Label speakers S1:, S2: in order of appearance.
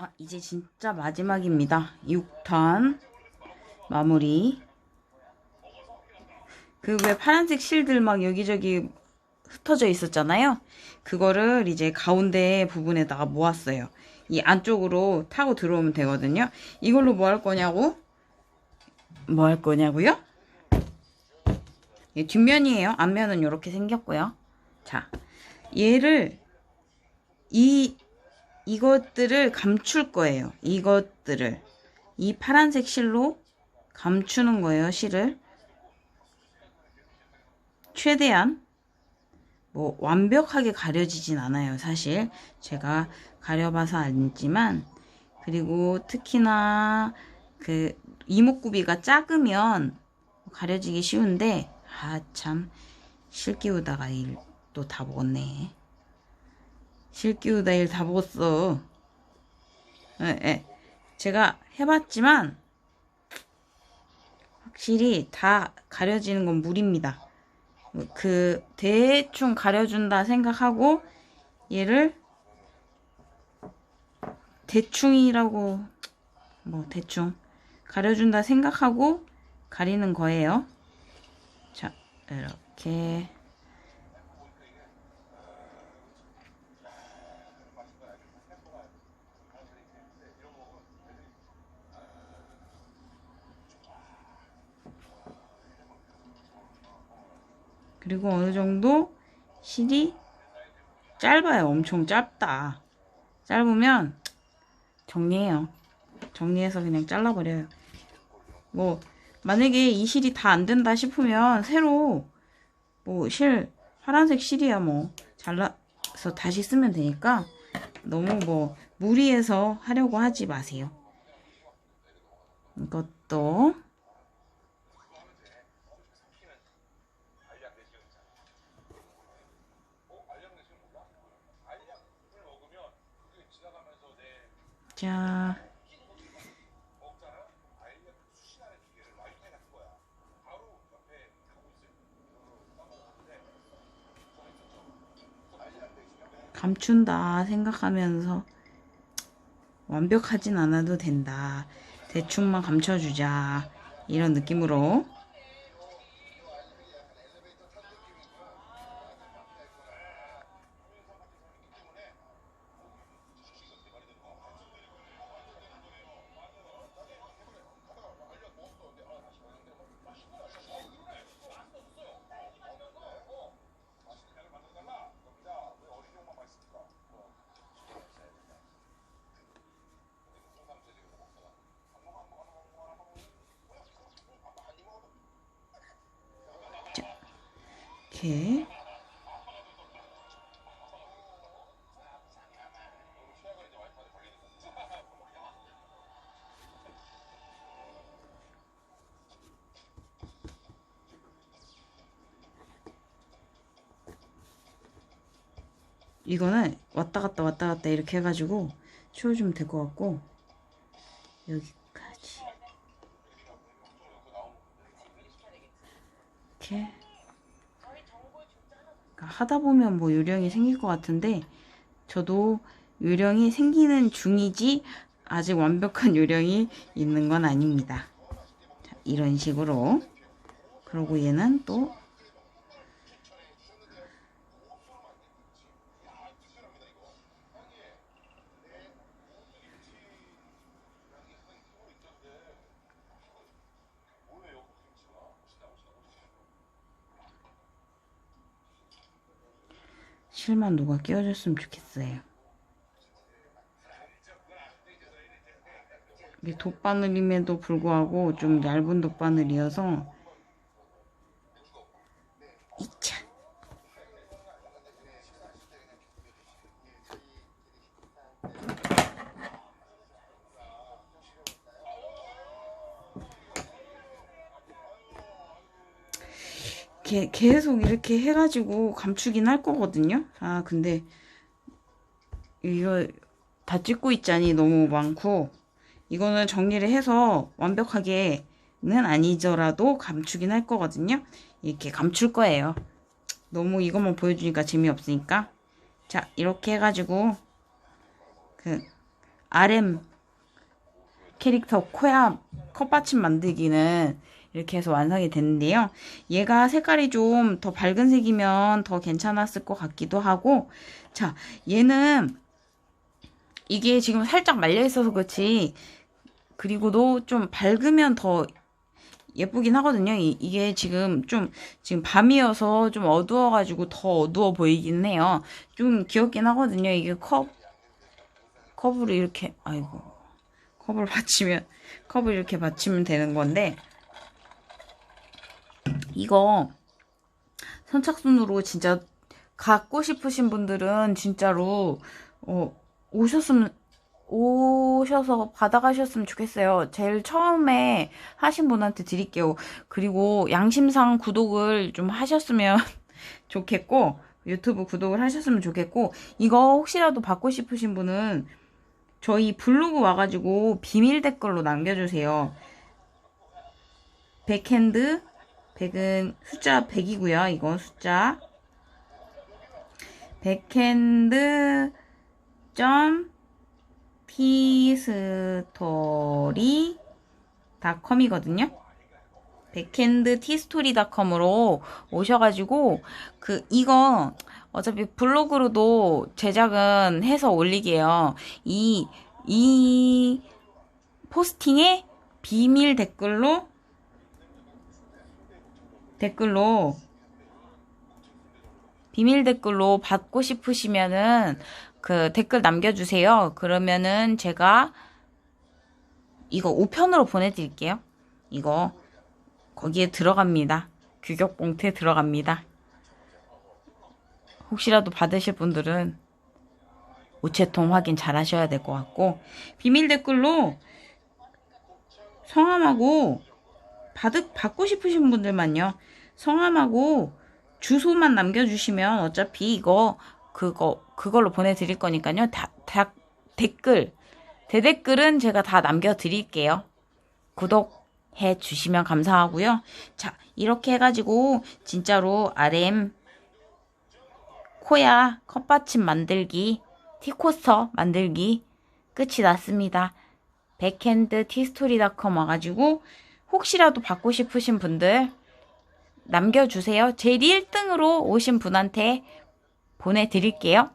S1: 아, 이제 진짜 마지막입니다. 6턴 마무리. 그 왜 파란색 실들 막 여기저기 흩어져 있었잖아요. 그거를 이제 가운데 부분에다가 모았어요. 이 안쪽으로 타고 들어오면 되거든요. 이걸로 뭐 할 거냐고? 뭐 할 거냐고요? 이 뒷면이에요. 앞면은 이렇게 생겼고요. 자, 얘를 이 이것들을 감출 거예요. 이것들을 이 파란색 실로 감추는 거예요. 실을 최대한 뭐 완벽하게 가려지진 않아요. 사실 제가 가려봐서 알지만 그리고 특히나 그 이목구비가 작으면 가려지기 쉬운데 아 참 실 끼우다가 일 또 다 먹었네. 실 끼우다 일 다 먹었어. 예, 예. 제가 해봤지만 확실히 다 가려지는 건 무리입니다. 그 대충 가려준다 생각하고 얘를 대충이라고 뭐 대충 가려준다 생각하고 가리는 거예요. 자 이렇게 그리고 어느 정도 실이 짧아요. 엄청 짧다. 짧으면 정리해요. 정리해서 그냥 잘라버려요. 뭐 만약에 이 실이 다 안 된다 싶으면 새로 뭐 실 파란색 실이야 뭐 잘라서 다시 쓰면 되니까 너무 뭐 무리해서 하려고 하지 마세요. 이것도 자 감춘다 생각하면서 완벽하진 않아도 된다. 대충만 감춰주자. 이런 느낌으로. 이렇게. 이거는 왔다 갔다 왔다 갔다 이렇게 해가지고 치워주면 될 것 같고 여기까지 이렇게 하다 보면 뭐 요령이 생길 것 같은데 저도 요령이 생기는 중이지 아직 완벽한 요령이 있는 건 아닙니다. 자, 이런 식으로 그리고 얘는 또 실만 누가 끼워줬으면 좋겠어요. 이게 돗바늘임에도 불구하고 좀 얇은 돗바늘이어서 이차 게- 계속 이렇게 해가지고 감추긴 할 거거든요. 아, 근데 이거 다 찍고 있자니 너무 많고 이거는 정리를 해서 완벽하게는 아니더라도 감추긴 할 거거든요. 이렇게 감출 거예요. 너무 이것만 보여주니까 재미없으니까. 자, 이렇게 해가지고 그 RM 캐릭터 코야 컵받침 만들기는 이렇게 해서 완성이 됐는데요. 얘가 색깔이 좀 더 밝은 색이면 더 괜찮았을 것 같기도 하고, 자, 얘는 이게 지금 살짝 말려 있어서 그렇지, 그리고도 좀 밝으면 더 예쁘긴 하거든요. 이, 이게 지금 좀, 지금 밤이어서 좀 어두워가지고 더 어두워 보이긴 해요. 좀 귀엽긴 하거든요. 이게 컵, 컵으로 이렇게, 아이고. 컵을 받치면, 컵을 이렇게 받치면 되는 건데, 이거 선착순으로 진짜 갖고 싶으신 분들은 진짜로, 어, 오셨으면, 오셔서 받아가셨으면 좋겠어요. 제일 처음에 하신 분한테 드릴게요. 그리고 양심상 구독을 좀 하셨으면 좋겠고, 유튜브 구독을 하셨으면 좋겠고, 이거 혹시라도 받고 싶으신 분은 저희 블로그 와가지고 비밀 댓글로 남겨주세요. 백핸드, 백은 숫자 100이고요. 이거 숫자. 백핸드 점 티스토리 닷컴이거든요. 백핸드 티스토리 닷컴으로 오셔가지고 그 이거 어차피 블로그로도 제작은 해서 올리게요. 이 이 포스팅에 비밀 댓글로 댓글로 비밀 댓글로 받고 싶으시면은 그 댓글 남겨주세요. 그러면은 제가 이거 우편으로 보내드릴게요. 이거 거기에 들어갑니다. 규격 봉투에 들어갑니다. 혹시라도 받으실 분들은 우체통 확인 잘 하셔야 될 것 같고 비밀 댓글로 성함하고 받, 받고 싶으신 분들만요. 성함하고 주소만 남겨주시면 어차피 이거 그거 그걸로 보내드릴 거니까요. 다, 다 댓글 대댓글은 제가 다 남겨드릴게요. 구독해 주시면 감사하고요. 자 이렇게 해가지고 진짜로 RM 코야 컵받침 만들기 티코스터 만들기 끝이 났습니다. 백핸드 티스토리닷컴 와가지고 혹시라도 받고 싶으신 분들 남겨주세요. 제일 1등으로 오신 분한테 보내드릴게요.